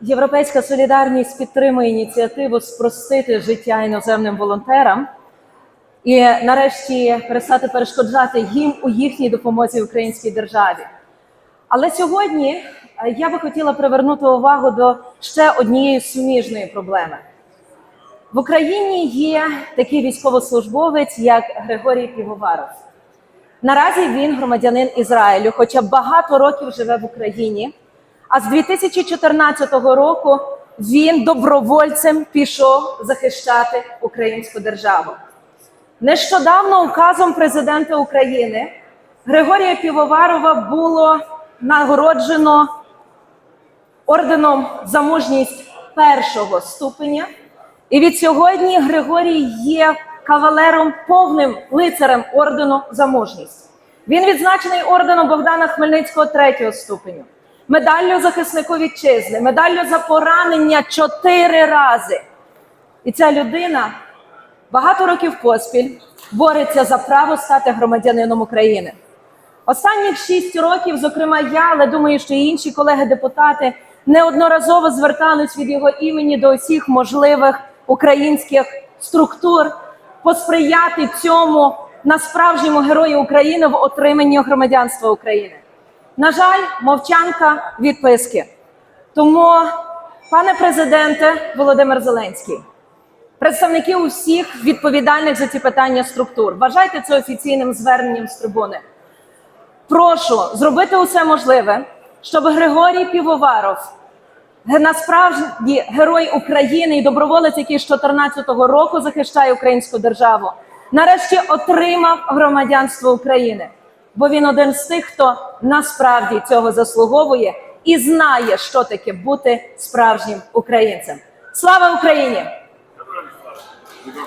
Європейська солідарність підтримує ініціативу спростити життя іноземним волонтерам і нарешті перестати перешкоджати їм у їхній допомозі українській державі. Але сьогодні е, я би хотіла привернути увагу до ще однієї суміжної проблеми. В Україні є такий військовослужбовець, як Григорій Півоваров. Наразі він громадянин Ізраїлю, хоча багато років живе в Україні. А з 2014 року він добровольцем пішов захищати українську державу. Нещодавно указом президента України Григорія Півоварова було нагороджено орденом за мужність першого ступеня. І від сьогодні Григорій є кавалером повним лицарем ордену за мужність. Він відзначений орденом Богдана Хмельницького третього ступеню, медаллю захиснику вітчизни, медаллю за поранення чотири рази. І ця людина багато років поспіль бореться за право стати громадянином України. Останніх шість років, зокрема, я, але думаю, що і інші колеги-депутати неодноразово звертались від його імені до усіх можливих українських структур посприяти цьому на справжньому герої України в отриманні громадянства України. На жаль, мовчанка відписки. Тому, пане президенте Володимир Зеленський, представники усіх відповідальних за ці питання структур, вважайте це офіційним зверненням з трибуни. Прошу зробити усе можливе, щоб Григорій Півоваров, насправді герой України і доброволець, який з 14-го року захищає українську державу, нарешті отримав громадянство України. Бо він один з тих, хто насправді цього заслуговує і знає, що таке бути справжнім українцем. Слава Україні!